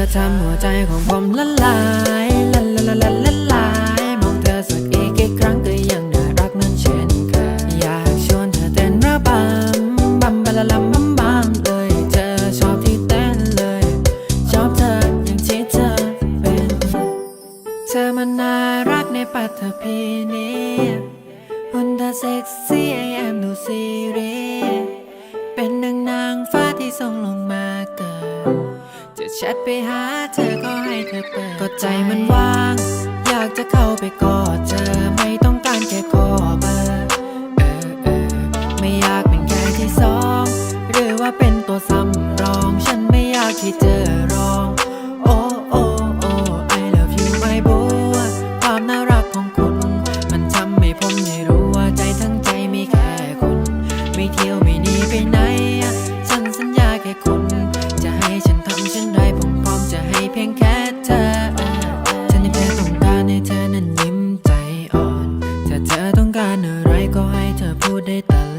อทำหัวใจของผมละลายละละละละละลายมองเธอสักอีกกี่ครั้งก็ยังน่ารักนั้นเช่นเคยอยากชวนเธอเต้นระบำบัมบะละลัมบัมบัมเลยเธอชอบที่เต้นเลย ชอบเธออย่างที่เธอเป็น เธอมันน่ารักในปัตภีนี้หุ่นเธอเซ็กซี่ไอแอมดูซีรี แชทไปหาเธอก็ให้เธอเปิดก็ใจมันว่าง เ